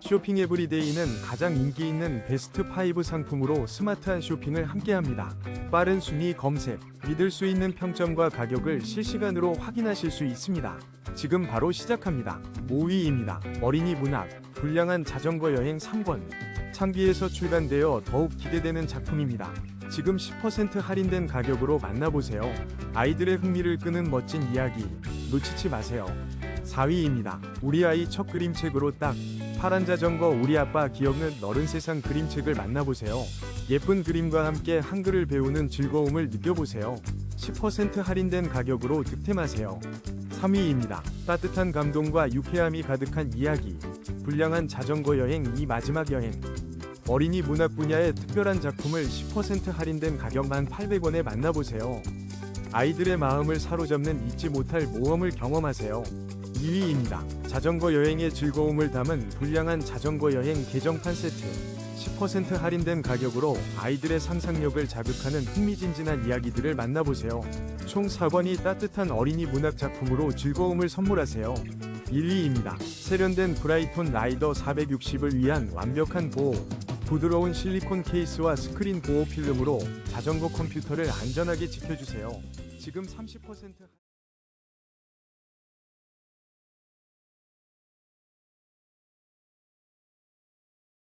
쇼핑 에브리데이는 가장 인기 있는 베스트 5 상품으로 스마트한 쇼핑을 함께합니다. 빠른 순위 검색, 믿을 수 있는 평점과 가격을 실시간으로 확인하실 수 있습니다. 지금 바로 시작합니다. 5위입니다. 어린이 문학, 불량한 자전거 여행 3권. 창비에서 출간되어 더욱 기대되는 작품입니다. 지금 10% 할인된 가격으로 만나보세요. 아이들의 흥미를 끄는 멋진 이야기, 놓치지 마세요. 4위입니다. 우리 아이 첫 그림책으로 딱 파란 자전거 우리 아빠 기억는 너른 세상 그림책을 만나보세요. 예쁜 그림과 함께 한글을 배우는 즐거움을 느껴보세요. 10% 할인된 가격으로 득템하세요. 3위입니다. 따뜻한 감동과 유쾌함이 가득한 이야기. 불량한 자전거 여행 이 마지막 여행. 어린이 문학 분야의 특별한 작품을 10% 할인된 가격 1,800원에 만나보세요. 아이들의 마음을 사로잡는 잊지 못할 모험을 경험하세요. 2위입니다. 자전거 여행의 즐거움을 담은 불량한 자전거 여행 개정판 세트. 10% 할인된 가격으로 아이들의 상상력을 자극하는 흥미진진한 이야기들을 만나보세요. 총 4권이 따뜻한 어린이 문학 작품으로 즐거움을 선물하세요. 1위입니다. 세련된 브라이톤 라이더 460을 위한 완벽한 보호. 부드러운 실리콘 케이스와 스크린 보호 필름으로 자전거 컴퓨터를 안전하게 지켜주세요. 지금 30%